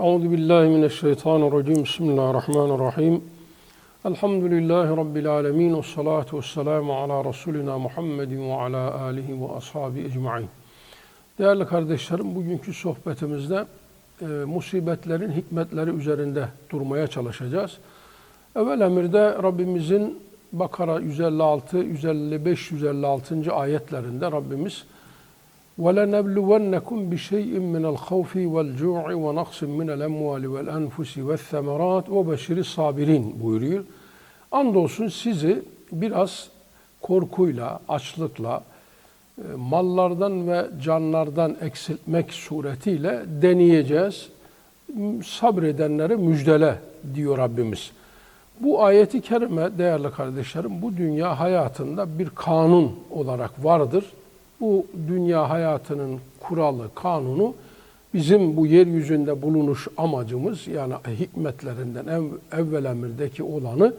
Euzu billahi mineşşeytanirracim. Bismillahirrahmanirrahim. Elhamdülillahi rabbil alamin ve salatu vesselamu ala rasulina Muhammedin ve ala alihi ve ashabi ecmaîn. Değerli kardeşlerim, bugünkü sohbetimizde e, musibetlerin hikmetleri üzerinde durmaya çalışacağız. Evvel emirde Rabbimizin Bakara 156, 155, 156. ayetlerinde Rabbimiz وَلَنَبْلُوَنَّكُمْ بِشَيْءٍ مِنَ الْخَوْفِ وَالْجُوعِ وَنَقْصٍ مِنَ الْاَمْوَالِ وَالْاَنْفُسِ وَالثَّمَرَاتِ وَبَشِرِ الصَّابِرِينَ buyuruyor. Andolsun sizi biraz korkuyla, açlıkla, e, mallardan ve canlardan eksiltmek suretiyle deneyeceğiz. Sabredenleri müjdele diyor Rabbimiz. Bu ayeti kerime değerli kardeşlerim bu dünya hayatında bir kanun olarak vardır. bu dünya hayatının kuralı, kanunu bizim bu yeryüzünde bulunuş amacımız yani hikmetlerinden ev, evvel emirdeki olanı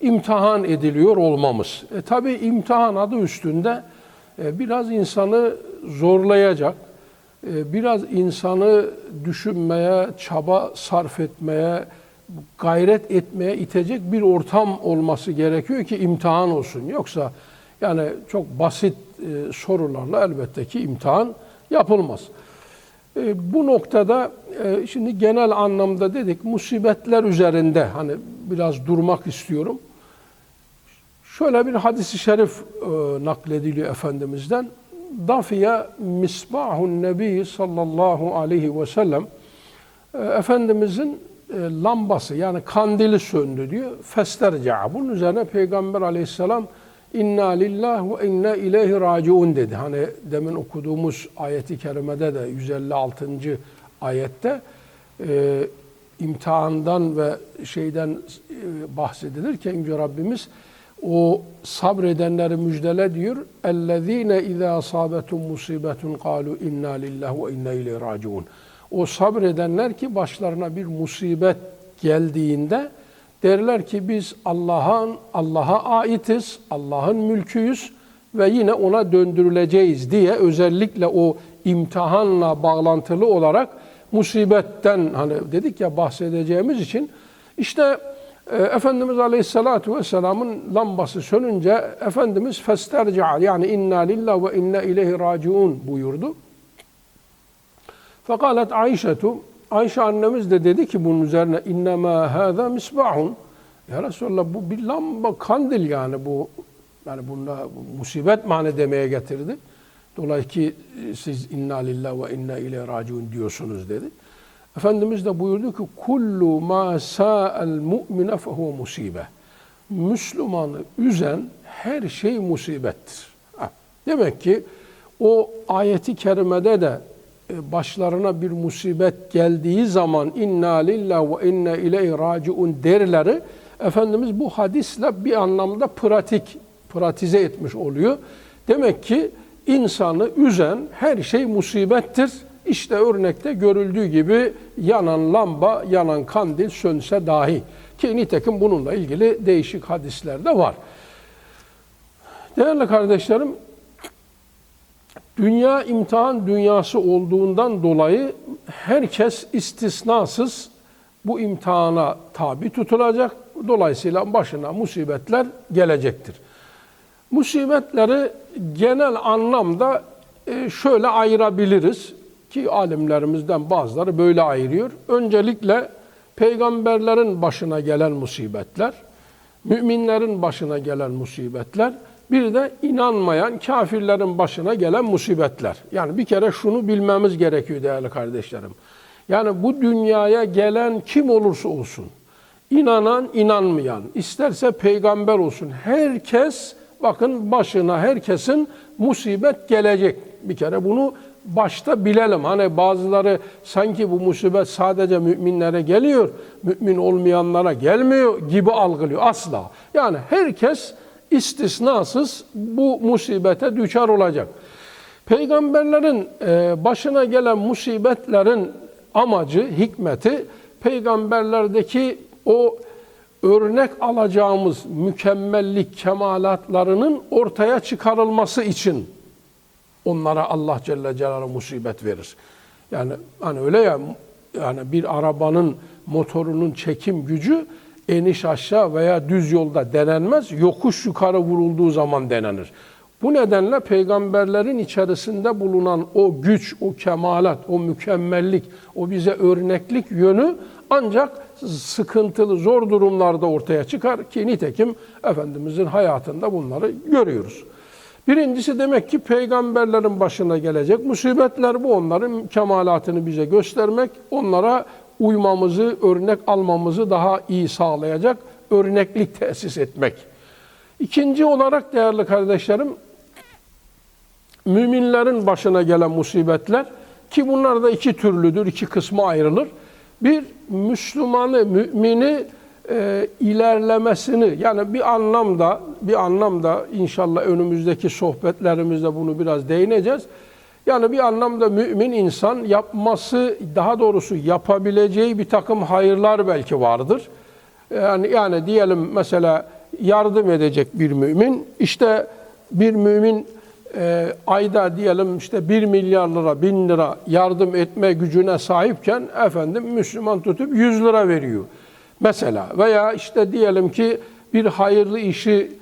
imtihan ediliyor olmamız. E tabi imtihan adı üstünde e, biraz insanı zorlayacak, e, biraz insanı düşünmeye, çaba sarf etmeye, gayret etmeye itecek bir ortam olması gerekiyor ki imtihan olsun. Yoksa yani çok basit e, sorularla elbette ki imtihan yapılmaz. E, bu noktada e, şimdi genel anlamda dedik musibetler üzerinde hani biraz durmak istiyorum. Şöyle bir hadisi şerif naklediliyor Efendimiz'den. Dafiye misbahun nebi sallallahu aleyhi ve sellem Efendimiz'in lambası yani kandili söndü diyor. Festerca. Bunun üzerine Peygamber aleyhisselam inna lillah ve inna ileyhi raciun dedi. Hani demin okuduğumuz ayeti kerimede de 156. ayette e, imtihandan ve şeyden e, bahsedilirken Yüce Rabbimiz o sabredenleri müjdele diyor. اَلَّذ۪ينَ اِذَا صَابَتُمْ مُصِيبَةٌ قَالُوا اِنَّا لِلّٰهِ وَاِنَّا اِلَيْهِ رَاجِعُونَ O sabredenler ki başlarına bir musibet geldiğinde derler ki biz Allah'ın Allah'a aitiz, Allah'ın mülküyüz ve yine ona döndürüleceğiz diye özellikle o imtihanla bağlantılı olarak musibetten hani dedik ya bahsedeceğimiz için işte e, Efendimiz Aleyhisselatü Vesselam'ın lambası sönünce Efendimiz festerca yani inna lillah ve inna ileyhi raciun buyurdu. Fekalet Ayşetu Ayşe annemiz de dedi ki bunun üzerine innema hâzâ misbahun. Ya Resulallah bu bir lamba kandil yani bu yani bunda musibet mani demeye getirdi. Dolayısıyla siz inna lillah ve inna ileyhi raciun diyorsunuz dedi. Efendimiz de buyurdu ki kullu ma sa'al mu'mine fehuve musibe. Müslümanı üzen her şey musibettir. Demek ki o ayeti kerimede de e, başlarına bir musibet geldiği zaman inna lillah ve inna ileyhi raciun derleri Efendimiz bu hadisle bir anlamda pratik, pratize etmiş oluyor. Demek ki insanı üzen her şey musibettir. İşte örnekte görüldüğü gibi yanan lamba, yanan kandil sönse dahi. Ki nitekim bununla ilgili değişik hadisler de var. Değerli kardeşlerim, dünya imtihan dünyası olduğundan dolayı herkes istisnasız bu imtihana tabi tutulacak. Dolayısıyla başına musibetler gelecektir. Musibetleri genel anlamda e, şöyle ayırabiliriz ki alimlerimizden bazıları böyle ayırıyor. Öncelikle peygamberlerin başına gelen musibetler, müminlerin başına gelen musibetler, bir de inanmayan kafirlerin başına gelen musibetler. Yani bir kere şunu bilmemiz gerekiyor değerli kardeşlerim. Yani bu dünyaya gelen kim olursa olsun, inanan, inanmayan, isterse peygamber olsun, herkes bakın başına herkesin musibet gelecek. Bir kere bunu başta bilelim. Hani bazıları sanki bu musibet sadece müminlere geliyor, mümin olmayanlara gelmiyor gibi algılıyor. Asla. Yani herkes istisnasız bu musibete düçar olacak. Peygamberlerin e, başına gelen musibetlerin amacı, hikmeti peygamberlerdeki o örnek alacağımız mükemmellik kemalatlarının ortaya çıkarılması için onlara Allah Celle Celaluhu musibet verir. Yani hani öyle ya yani bir arabanın motorunun çekim gücü eniş aşağı veya düz yolda denenmez. Yokuş yukarı vurulduğu zaman denenir. Bu nedenle peygamberlerin içerisinde bulunan o güç, o kemalat, o mükemmellik, o bize örneklik yönü ancak sıkıntılı, zor durumlarda ortaya çıkar ki nitekim Efendimizin hayatında bunları görüyoruz. Birincisi demek ki peygamberlerin başına gelecek musibetler bu onların kemalatını bize göstermek, onlara uymamızı, örnek almamızı daha iyi sağlayacak örneklik tesis etmek. İkinci olarak değerli kardeşlerim, müminlerin başına gelen musibetler ki bunlar da iki türlüdür, iki kısma ayrılır. Bir, Müslümanı, mümini e, ilerlemesini yani bir anlamda bir anlamda inşallah önümüzdeki sohbetlerimizde bunu biraz değineceğiz. Yani bir anlamda mümin insan yapması daha doğrusu yapabileceği bir takım hayırlar belki vardır. Yani yani diyelim mesela yardım edecek bir mümin işte bir mümin e, ayda diyelim işte 1 milyar lira, 1000 lira yardım etme gücüne sahipken efendim Müslüman tutup 100 lira veriyor. Mesela veya işte diyelim ki bir hayırlı işi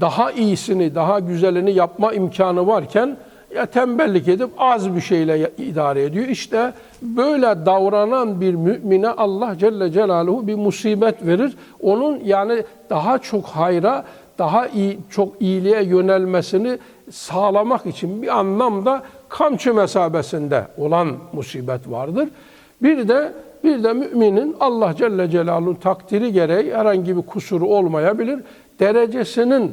daha iyisini, daha güzelini yapma imkanı varken ya tembellik edip az bir şeyle idare ediyor. İşte böyle davranan bir mümine Allah Celle Celaluhu bir musibet verir. Onun yani daha çok hayra, daha iyi, çok iyiliğe yönelmesini sağlamak için bir anlamda kamçı mesabesinde olan musibet vardır. Bir de bir de müminin Allah Celle Celaluhu'nun takdiri gereği herhangi bir kusuru olmayabilir. Derecesinin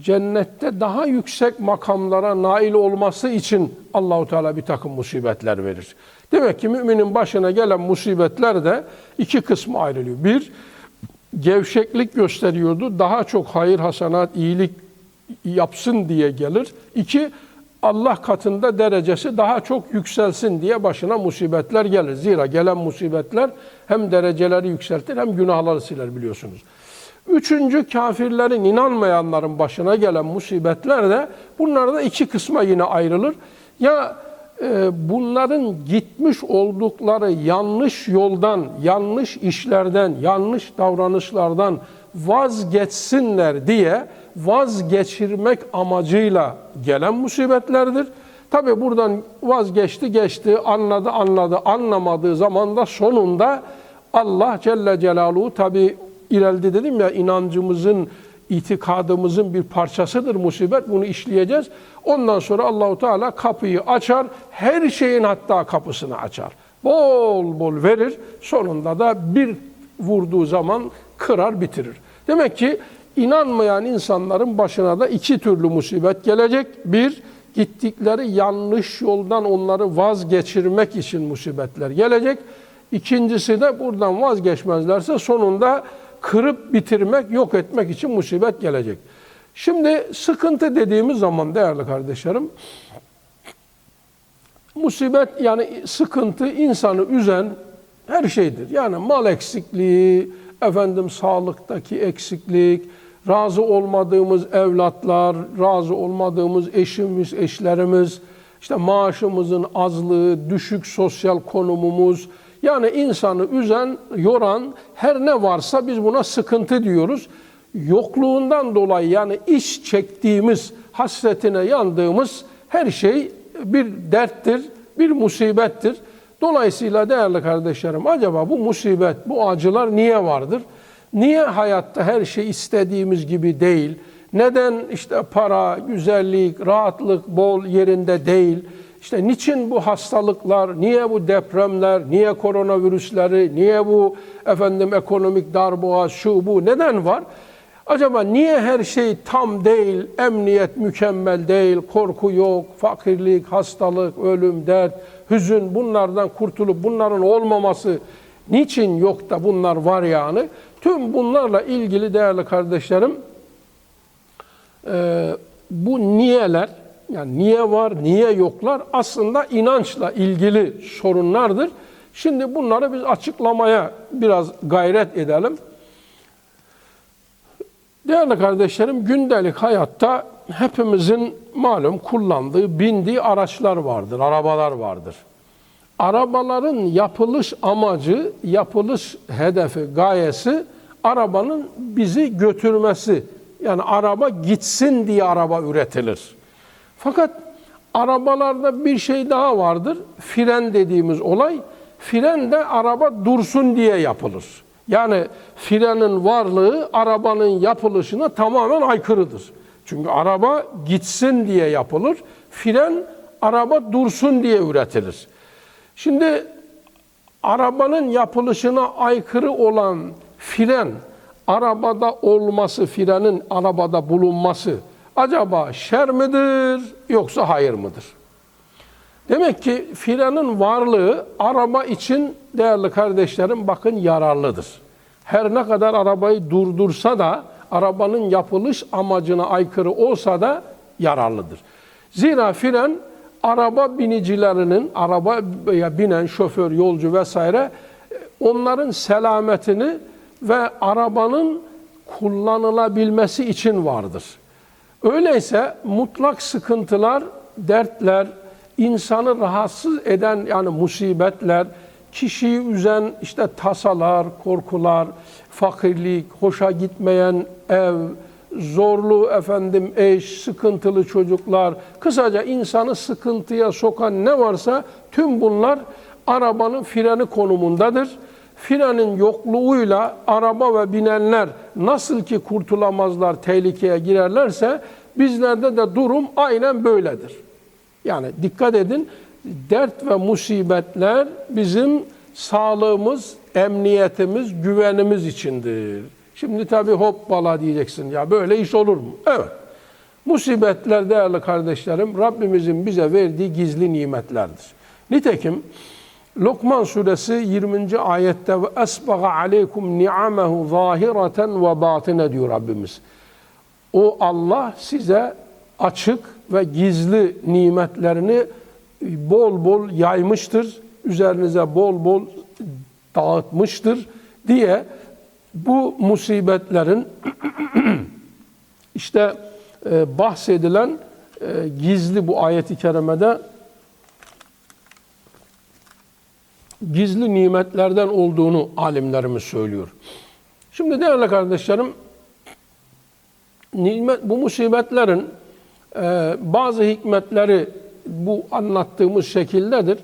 cennette daha yüksek makamlara nail olması için Allahu Teala bir takım musibetler verir. Demek ki müminin başına gelen musibetler de iki kısmı ayrılıyor. Bir, gevşeklik gösteriyordu. Daha çok hayır, hasanat, iyilik yapsın diye gelir. İki, Allah katında derecesi daha çok yükselsin diye başına musibetler gelir. Zira gelen musibetler hem dereceleri yükseltir hem günahları siler biliyorsunuz. Üçüncü kafirlerin, inanmayanların başına gelen musibetler de bunlar da iki kısma yine ayrılır. Ya e, bunların gitmiş oldukları yanlış yoldan, yanlış işlerden, yanlış davranışlardan vazgeçsinler diye vazgeçirmek amacıyla gelen musibetlerdir. Tabi buradan vazgeçti geçti, anladı anladı, anlamadığı zaman da sonunda Allah Celle Celaluhu tabi ileride dedim ya inancımızın, itikadımızın bir parçasıdır musibet. Bunu işleyeceğiz. Ondan sonra Allahu Teala kapıyı açar. Her şeyin hatta kapısını açar. Bol bol verir. Sonunda da bir vurduğu zaman kırar bitirir. Demek ki inanmayan insanların başına da iki türlü musibet gelecek. Bir, gittikleri yanlış yoldan onları vazgeçirmek için musibetler gelecek. İkincisi de buradan vazgeçmezlerse sonunda kırıp bitirmek, yok etmek için musibet gelecek. Şimdi sıkıntı dediğimiz zaman değerli kardeşlerim, musibet yani sıkıntı insanı üzen her şeydir. Yani mal eksikliği, efendim sağlıktaki eksiklik, razı olmadığımız evlatlar, razı olmadığımız eşimiz, eşlerimiz, işte maaşımızın azlığı, düşük sosyal konumumuz, yani insanı üzen, yoran her ne varsa biz buna sıkıntı diyoruz. Yokluğundan dolayı yani iş çektiğimiz, hasretine yandığımız her şey bir derttir, bir musibettir. Dolayısıyla değerli kardeşlerim acaba bu musibet, bu acılar niye vardır? Niye hayatta her şey istediğimiz gibi değil? Neden işte para, güzellik, rahatlık bol yerinde değil? İşte niçin bu hastalıklar, niye bu depremler, niye koronavirüsleri, niye bu efendim ekonomik darboğaz, şu bu neden var? Acaba niye her şey tam değil, emniyet mükemmel değil, korku yok, fakirlik, hastalık, ölüm, dert, hüzün bunlardan kurtulup bunların olmaması niçin yok da bunlar var yani? Tüm bunlarla ilgili değerli kardeşlerim bu niyeler yani niye var, niye yoklar aslında inançla ilgili sorunlardır. Şimdi bunları biz açıklamaya biraz gayret edelim. Değerli kardeşlerim, gündelik hayatta hepimizin malum kullandığı, bindiği araçlar vardır, arabalar vardır. arabaların yapılış amacı, yapılış hedefi, gayesi arabanın bizi götürmesi. Yani araba gitsin diye araba üretilir. Fakat arabalarda bir şey daha vardır. Fren dediğimiz olay. Fren de araba dursun diye yapılır. Yani frenin varlığı arabanın yapılışına tamamen aykırıdır. Çünkü araba gitsin diye yapılır. Fren araba dursun diye üretilir. Şimdi arabanın yapılışına aykırı olan fren arabada olması, frenin arabada bulunması acaba şer midir yoksa hayır mıdır? Demek ki frenin varlığı araba için değerli kardeşlerim bakın yararlıdır. Her ne kadar arabayı durdursa da arabanın yapılış amacına aykırı olsa da yararlıdır. Zira fren araba binicilerinin, arabaya binen şoför, yolcu vesaire onların selametini ve arabanın kullanılabilmesi için vardır. Öyleyse mutlak sıkıntılar, dertler, insanı rahatsız eden yani musibetler, kişiyi üzen işte tasalar, korkular, fakirlik, hoşa gitmeyen ev, zorlu efendim eş, sıkıntılı çocuklar, kısaca insanı sıkıntıya sokan ne varsa tüm bunlar arabanın freni konumundadır. Frenin yokluğuyla araba ve binenler nasıl ki kurtulamazlar, tehlikeye girerlerse bizlerde de durum aynen böyledir. Yani dikkat edin, dert ve musibetler bizim sağlığımız, emniyetimiz, güvenimiz içindir. Şimdi tabii hoppala diyeceksin ya böyle iş olur mu? Evet. Musibetler değerli kardeşlerim Rabbimizin bize verdiği gizli nimetlerdir. Nitekim Lokman suresi 20. ayette ve esbaga aleykum ni'amehu zahireten ve batine diyor Rabbimiz. O Allah size açık ve gizli nimetlerini bol bol yaymıştır. Üzerinize bol bol dağıtmıştır diye bu musibetlerin işte e, bahsedilen e, gizli bu ayeti kerimede gizli nimetlerden olduğunu alimlerimiz söylüyor. Şimdi değerli kardeşlerim, nimet, bu musibetlerin e, bazı hikmetleri bu anlattığımız şekildedir.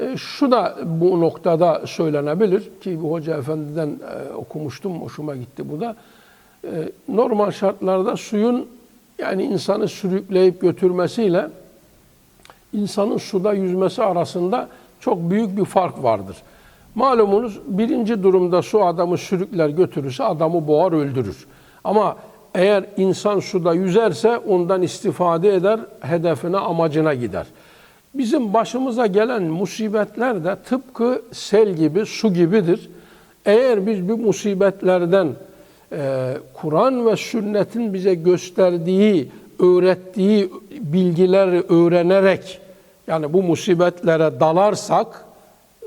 E, şu da bu noktada söylenebilir ki bu Hoca Efendi'den e, okumuştum, hoşuma gitti bu da. E, normal şartlarda suyun yani insanı sürükleyip götürmesiyle insanın suda yüzmesi arasında çok büyük bir fark vardır. Malumunuz birinci durumda su adamı sürükler götürürse adamı boğar öldürür. Ama eğer insan suda yüzerse ondan istifade eder, hedefine amacına gider. Bizim başımıza gelen musibetler de tıpkı sel gibi, su gibidir. Eğer biz bu musibetlerden e, Kur'an ve sünnetin bize gösterdiği, öğrettiği bilgileri öğrenerek yani bu musibetlere dalarsak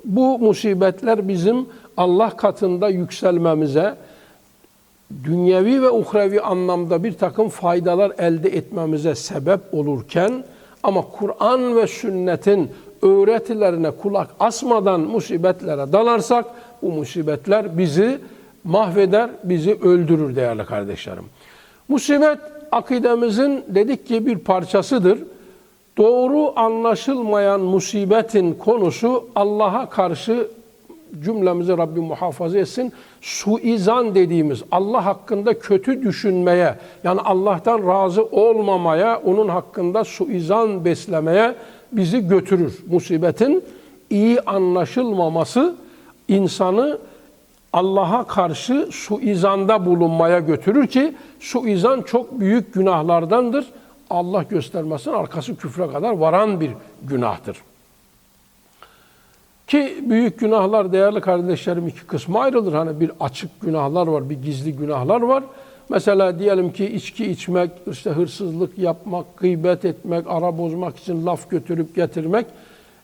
bu musibetler bizim Allah katında yükselmemize, dünyevi ve uhrevi anlamda bir takım faydalar elde etmemize sebep olurken ama Kur'an ve sünnetin öğretilerine kulak asmadan musibetlere dalarsak bu musibetler bizi mahveder, bizi öldürür değerli kardeşlerim. Musibet akidemizin dedik ki bir parçasıdır. Doğru anlaşılmayan musibetin konusu Allah'a karşı cümlemizi Rabbim muhafaza etsin. Suizan dediğimiz Allah hakkında kötü düşünmeye yani Allah'tan razı olmamaya, onun hakkında suizan beslemeye bizi götürür. Musibetin iyi anlaşılmaması insanı Allah'a karşı suizanda bulunmaya götürür ki suizan çok büyük günahlardandır. Allah göstermesin arkası küfre kadar varan bir günahtır. Ki büyük günahlar değerli kardeşlerim iki kısma ayrılır. Hani bir açık günahlar var, bir gizli günahlar var. Mesela diyelim ki içki içmek, işte hırsızlık yapmak, gıybet etmek, ara bozmak için laf götürüp getirmek,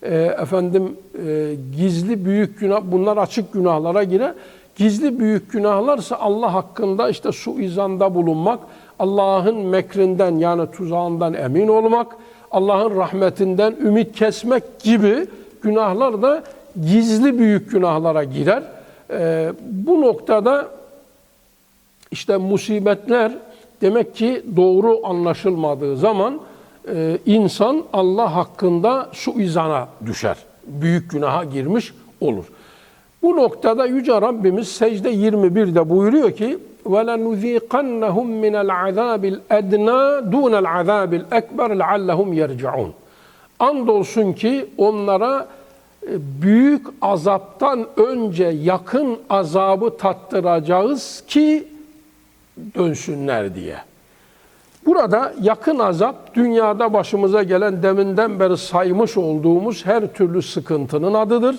e, efendim e, gizli büyük günah, bunlar açık günahlara girer. Gizli büyük günahlarsa Allah hakkında işte suizanda bulunmak, Allah'ın mekrinden yani tuzağından emin olmak, Allah'ın rahmetinden ümit kesmek gibi günahlar da gizli büyük günahlara girer. Ee, bu noktada işte musibetler demek ki doğru anlaşılmadığı zaman e, insan Allah hakkında suizana düşer. Büyük günaha girmiş olur. Bu noktada Yüce Rabbimiz secde 21'de buyuruyor ki وَلَنُذ۪يقَنَّهُمْ مِنَ الْعَذَابِ الْاَدْنَى دُونَ الْعَذَابِ الْاَكْبَرِ لَعَلَّهُمْ يَرْجِعُونَ Andolsun ki onlara e, büyük azaptan önce yakın azabı tattıracağız ki dönsünler diye. Burada yakın azap dünyada başımıza gelen deminden beri saymış olduğumuz her türlü sıkıntının adıdır.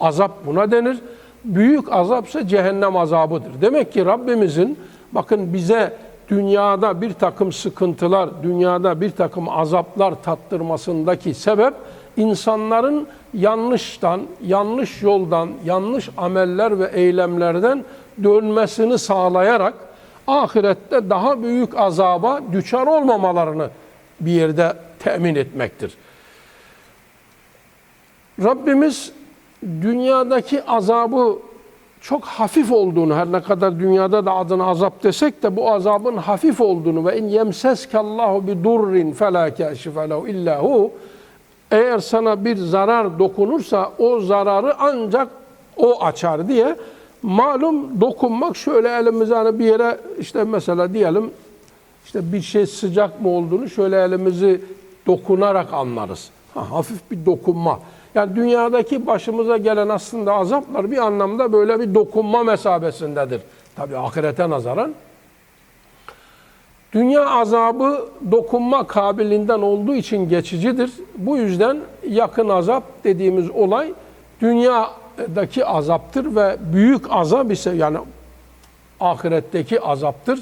Azap buna denir. Büyük azap ise cehennem azabıdır. Demek ki Rabbimizin bakın bize dünyada bir takım sıkıntılar, dünyada bir takım azaplar tattırmasındaki sebep insanların yanlıştan, yanlış yoldan, yanlış ameller ve eylemlerden dönmesini sağlayarak ahirette daha büyük azaba düçar olmamalarını bir yerde temin etmektir. Rabbimiz dünyadaki azabı çok hafif olduğunu, her ne kadar dünyada da adına azap desek de bu azabın hafif olduğunu ve in yemseskallahu bi durrin fela kashife lehu illa hu eğer sana bir zarar dokunursa o zararı ancak o açar diye malum dokunmak şöyle elimize hani bir yere işte mesela diyelim işte bir şey sıcak mı olduğunu şöyle elimizi dokunarak anlarız. Ha, hafif bir dokunma. Yani dünyadaki başımıza gelen aslında azaplar bir anlamda böyle bir dokunma mesabesindedir. Tabi ahirete nazaran. Dünya azabı dokunma kabiliğinden olduğu için geçicidir. Bu yüzden yakın azap dediğimiz olay dünyadaki azaptır ve büyük azap ise yani ahiretteki azaptır.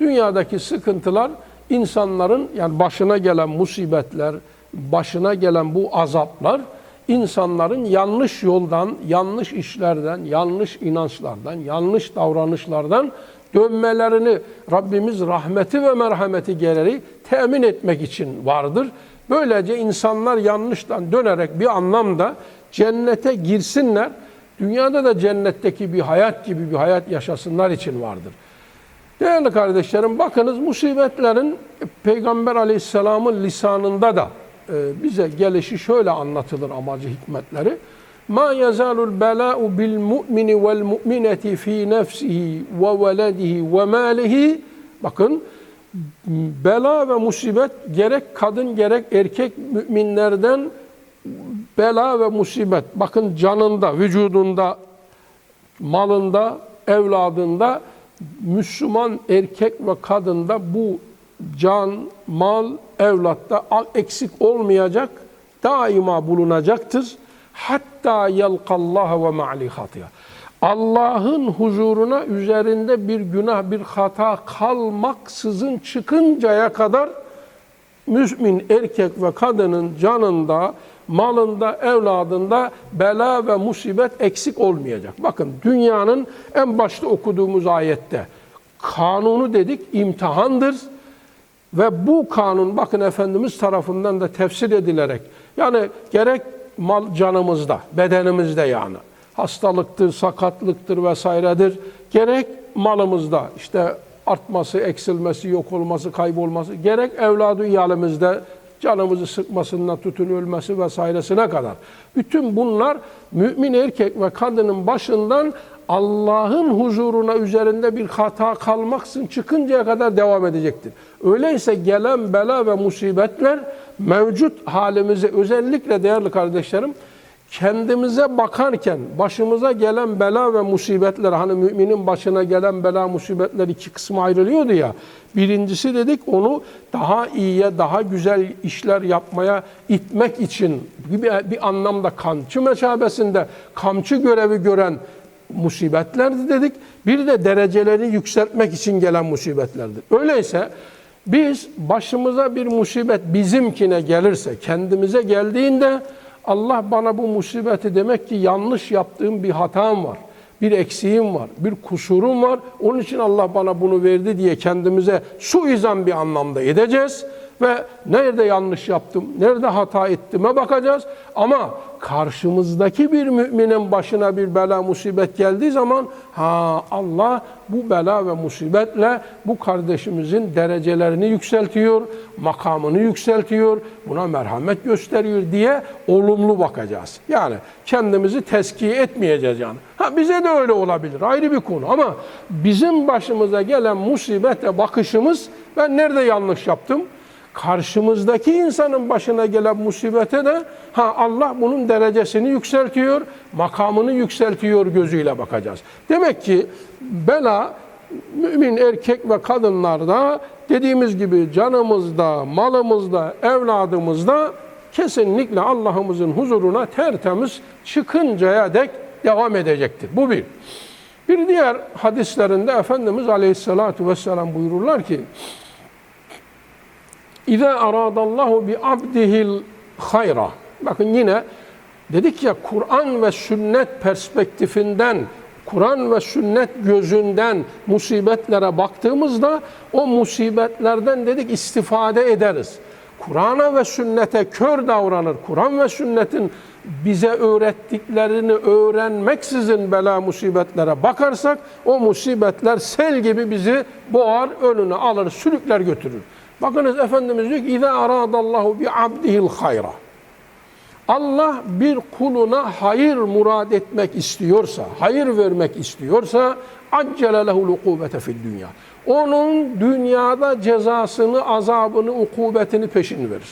Dünyadaki sıkıntılar insanların yani başına gelen musibetler, başına gelen bu azaplar insanların yanlış yoldan, yanlış işlerden, yanlış inançlardan, yanlış davranışlardan dönmelerini Rabbimiz rahmeti ve merhameti gereği temin etmek için vardır. Böylece insanlar yanlıştan dönerek bir anlamda cennete girsinler. Dünyada da cennetteki bir hayat gibi bir hayat yaşasınlar için vardır. Değerli kardeşlerim bakınız musibetlerin Peygamber aleyhisselamın lisanında da bize gelişi şöyle anlatılır amacı hikmetleri. Ma yazalul bela'u bil mu'mini vel mu'mineti fi nefsihi ve veledihi ve malihi bakın bela ve musibet gerek kadın gerek erkek müminlerden bela ve musibet bakın canında, vücudunda, malında, evladında Müslüman erkek ve kadında bu can, mal, evlatta eksik olmayacak, daima bulunacaktır. Hatta yalqallaha ve ma'li hatiya. Allah'ın huzuruna üzerinde bir günah, bir hata kalmaksızın çıkıncaya kadar mümin erkek ve kadının canında, malında, evladında bela ve musibet eksik olmayacak. Bakın dünyanın en başta okuduğumuz ayette kanunu dedik imtihandır ve bu kanun bakın Efendimiz tarafından da tefsir edilerek yani gerek mal canımızda, bedenimizde yani hastalıktır, sakatlıktır vesairedir. Gerek malımızda işte artması, eksilmesi, yok olması, kaybolması, gerek evladı iyalimizde canımızı sıkmasından tutun ölmesi vesairesine kadar. Bütün bunlar mümin erkek ve kadının başından Allah'ın huzuruna üzerinde bir hata kalmaksın çıkıncaya kadar devam edecektir. Öyleyse gelen bela ve musibetler mevcut halimize özellikle değerli kardeşlerim kendimize bakarken başımıza gelen bela ve musibetler hani müminin başına gelen bela musibetler iki kısma ayrılıyordu ya. Birincisi dedik onu daha iyiye, daha güzel işler yapmaya itmek için bir, bir anlamda kamçı meşabesinde kamçı görevi gören musibetlerdi dedik. Bir de dereceleri yükseltmek için gelen musibetlerdir. Öyleyse biz başımıza bir musibet bizimkine gelirse, kendimize geldiğinde Allah bana bu musibeti demek ki yanlış yaptığım bir hatam var. Bir eksiğim var, bir kusurum var. Onun için Allah bana bunu verdi diye kendimize suizan bir anlamda edeceğiz. Ve nerede yanlış yaptım, nerede hata ettiğime bakacağız. Ama karşımızdaki bir müminin başına bir bela musibet geldiği zaman ha Allah bu bela ve musibetle bu kardeşimizin derecelerini yükseltiyor, makamını yükseltiyor, buna merhamet gösteriyor diye olumlu bakacağız. Yani kendimizi teskiye etmeyeceğiz yani. Ha bize de öyle olabilir ayrı bir konu ama bizim başımıza gelen musibete bakışımız ben nerede yanlış yaptım? Karşımızdaki insanın başına gelen musibete de ha Allah bunun derecesini yükseltiyor, makamını yükseltiyor gözüyle bakacağız. Demek ki bela mümin erkek ve kadınlarda dediğimiz gibi canımızda, malımızda, evladımızda kesinlikle Allah'ımızın huzuruna tertemiz çıkıncaya dek devam edecektir. Bu bir. Bir diğer hadislerinde Efendimiz Aleyhisselatü Vesselam buyururlar ki İza aradallahu bi abdihil hayra. Bakın yine dedik ya Kur'an ve sünnet perspektifinden, Kur'an ve sünnet gözünden musibetlere baktığımızda o musibetlerden dedik istifade ederiz. Kur'an'a ve sünnete kör davranır. Kur'an ve sünnetin bize öğrettiklerini öğrenmeksizin bela musibetlere bakarsak o musibetler sel gibi bizi boğar, önüne alır, sürükler götürür. Bakınız Efendimiz diyor ki İzâ arâdallahu bi abdihil hayra. Allah bir kuluna hayır murad etmek istiyorsa, hayır vermek istiyorsa accele lehul ukubete fid dünya. Onun dünyada cezasını, azabını, ukubetini peşin verir.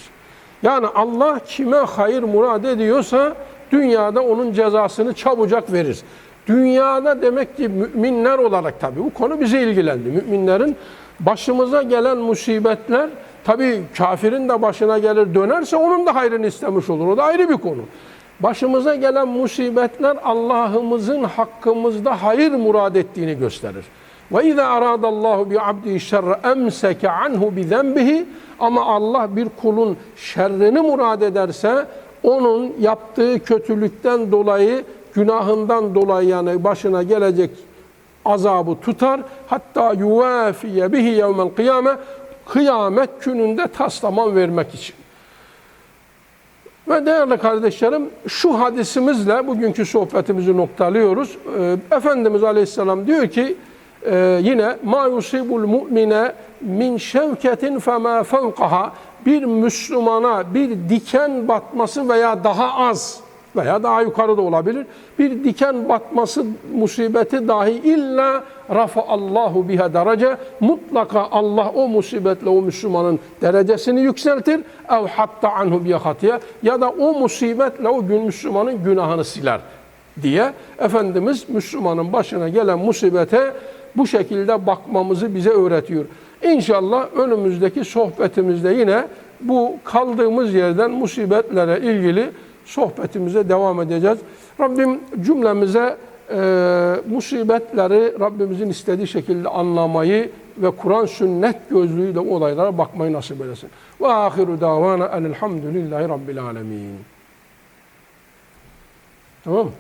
Yani Allah kime hayır murad ediyorsa dünyada onun cezasını çabucak verir. Dünyada demek ki müminler olarak tabii bu konu bize ilgilendi. Müminlerin başımıza gelen musibetler tabii kafirin de başına gelir dönerse onun da hayrını istemiş olur. O da ayrı bir konu. Başımıza gelen musibetler Allah'ımızın hakkımızda hayır murad ettiğini gösterir. Ve izâ arâdallâhu bi abdi şerre emseke anhu bi zenbihi ama Allah bir kulun şerrini murad ederse onun yaptığı kötülükten dolayı günahından dolayı yani başına gelecek azabı tutar. Hatta yuvafiye bihi yevmel kıyame kıyamet gününde taslaman vermek için. Ve değerli kardeşlerim şu hadisimizle bugünkü sohbetimizi noktalıyoruz. Ee, Efendimiz Aleyhisselam diyor ki e, yine ma yusibul mu'mine min şevketin fema fevkaha bir Müslümana bir diken batması veya daha az veya daha yukarı da olabilir. Bir diken batması musibeti dahi illa rafa Allahu biha derece mutlaka Allah o musibetle o Müslümanın derecesini yükseltir ev hatta anhu biha hatiye ya da o musibetle o gün Müslümanın günahını siler diye Efendimiz Müslümanın başına gelen musibete bu şekilde bakmamızı bize öğretiyor. İnşallah önümüzdeki sohbetimizde yine bu kaldığımız yerden musibetlere ilgili sohbetimize devam edeceğiz. Rabbim cümlemize e, musibetleri Rabbimizin istediği şekilde anlamayı ve Kur'an sünnet gözlüğüyle olaylara bakmayı nasip eylesin. Ve ahiru davana enelhamdülillahi rabbil alemin. Tamam mı?